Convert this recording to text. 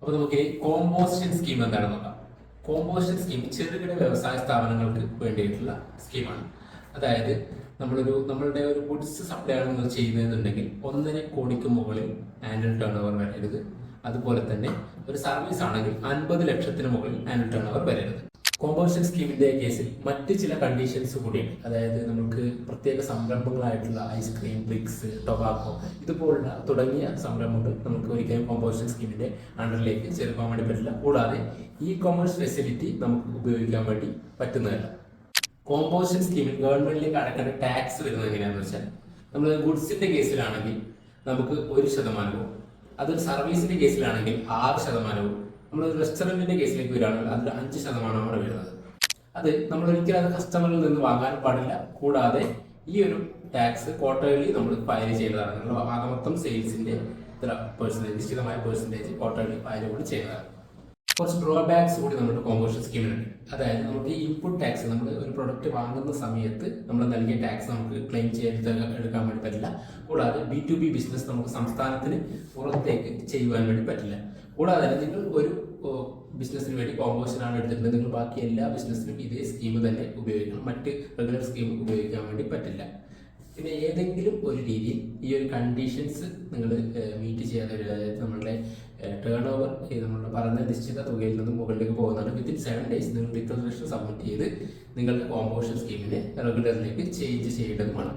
അപ്പോൾ നമുക്ക് composition scheme എന്താണെന്ന് നോക്കാം. കോമ്പോസിഷൻ സ്കീം ചെറുകിട വ്യവസായ സ്ഥാപനങ്ങൾക്ക് വേണ്ടിയിട്ടുള്ള സ്കീമാണ് അതായത് നമ്മളൊരു നമ്മളുടെ ഒരു ഗുഡ്സ് സപ്ലൈ ആണ് ചെയ്യുന്നതെന്നുണ്ടെങ്കിൽ ഒന്നര കോടിക്ക് മുകളിൽ ആനുവൽ ടേൺ ഓവർ വരരുത്. അതുപോലെ തന്നെ ഒരു സർവീസ് ആണെങ്കിൽ അൻപത് ലക്ഷത്തിന് മുകളിൽ ആനുവൽ ടേൺ ഓവർ വരരുത്. കോമ്പോസിഷൻ സ്കീമിന്റെ കേസിൽ മറ്റ് ചില കണ്ടീഷൻസ് കൂടിയുണ്ട്. അതായത് നമുക്ക് പ്രത്യേക സംരംഭങ്ങളായിട്ടുള്ള ഐസ്ക്രീം ബ്രിക്സ് ടൊബാക്കോ ഇതുപോലുള്ള തുടങ്ങിയ സംരംഭങ്ങൾ നമുക്ക് ഒരിക്കലും കോമ്പോസിഷൻ സ്കീമിന്റെ അണ്ടറിലേക്ക് ചേർക്കാൻ വേണ്ടി പറ്റില്ല. കൂടാതെ ഇ കൊമേഴ്സ് ഫെസിലിറ്റി നമുക്ക് ഉപയോഗിക്കാൻ വേണ്ടി പറ്റുന്നതല്ല. കോമ്പോസിഷൻ സ്കീമിൽ ഗവൺമെന്റിലേക്ക് അടക്കേണ്ട ടാക്സ് വരുന്നത് എങ്ങനെയാണെന്ന് വെച്ചാൽ നമ്മൾ ഗുഡ്സിന്റെ കേസിലാണെങ്കിൽ നമുക്ക് ഒരു ശതമാനവും അതൊരു സർവീസിന്റെ കേസിലാണെങ്കിൽ ആറ് ശതമാനവും നമ്മൾ റെസ്റ്റോറന്റിന്റെ കേസിലേക്ക് വരികയാണെങ്കിൽ അതിൽ അഞ്ച് ശതമാനമാണ് വരുന്നത്. അത് നമ്മൾ ഒരിക്കലും അത് കസ്റ്റമറിൽ നിന്ന് വാങ്ങാൻ പാടില്ല. കൂടാതെ ഈ ഒരു ടാക്സ് ക്വാർട്ടർലി നമ്മൾ ഫയൽ ചെയ്തതാണ്. നമ്മൾ ആകെ മൊത്തം സെയിൽസിന്റെ ഇത്ര പെർസെന്റേജ് നിശ്ചിതമായ പെർസെന്റേജ് ക്വാർട്ടർലി ഫയൽ കൂടി ചെയ്യുന്നതാണ് കുറച്ച് ഡ്രോബാക്സ് കൂടി നമ്മുടെ കോമ്പോഷൻ സ്കീമിനുണ്ട് അതായത് നമുക്ക് ഇൻപുട്ട് ടാക്സ് നമ്മൾ ഒരു പ്രൊഡക്റ്റ് വാങ്ങുന്ന സമയത്ത് നമ്മൾ നൽകിയ ടാക്സ് നമുക്ക് ക്ലെയിം ചെയ്ത് എടുക്കാൻ വേണ്ടി പറ്റില്ല. കൂടാതെ ബി ടു ബി ബിസിനസ് നമുക്ക് സംസ്ഥാനത്തിന് പുറത്തേക്ക് ചെയ്യുവാൻ വേണ്ടി പറ്റില്ല. കൂടാതെ നിങ്ങൾ ഒരു ബിസിനസ്സിന് വേണ്ടി കോമ്പോഷൻ ആണ് എടുത്തിട്ടുള്ളത്. നിങ്ങൾ ബാക്കി എല്ലാ ബിസിനസ്സിനും ഇതേ സ്കീം തന്നെ ഉപയോഗിക്കണം. മറ്റ് റെഗുലർ സ്കീം ഉപയോഗിക്കാൻ വേണ്ടി പറ്റില്ല. പിന്നെ ഏതെങ്കിലും ഒരു രീതിയിൽ ഈ ഒരു കണ്ടീഷൻസ് നിങ്ങൾ മീറ്റ് ചെയ്യാതെ വരിക. അതായത് നമ്മളുടെ ടേൺ ഓവർ നമ്മൾ പറഞ്ഞ നിശ്ചിത തുകയിൽ നിന്നും മുകളിലേക്ക് പോകുന്നതാണ് വിത്തിൻ സെവൻ ഡേയ്സ് നിങ്ങൾ ഡിക്ലറേഷൻ സബ്മിറ്റ് ചെയ്ത് നിങ്ങളുടെ കോമ്പോഷൻ സ്കീമിനെ റെഗുലറിലേക്ക് ചേഞ്ച് ചെയ്യേണ്ടതുമാണ്.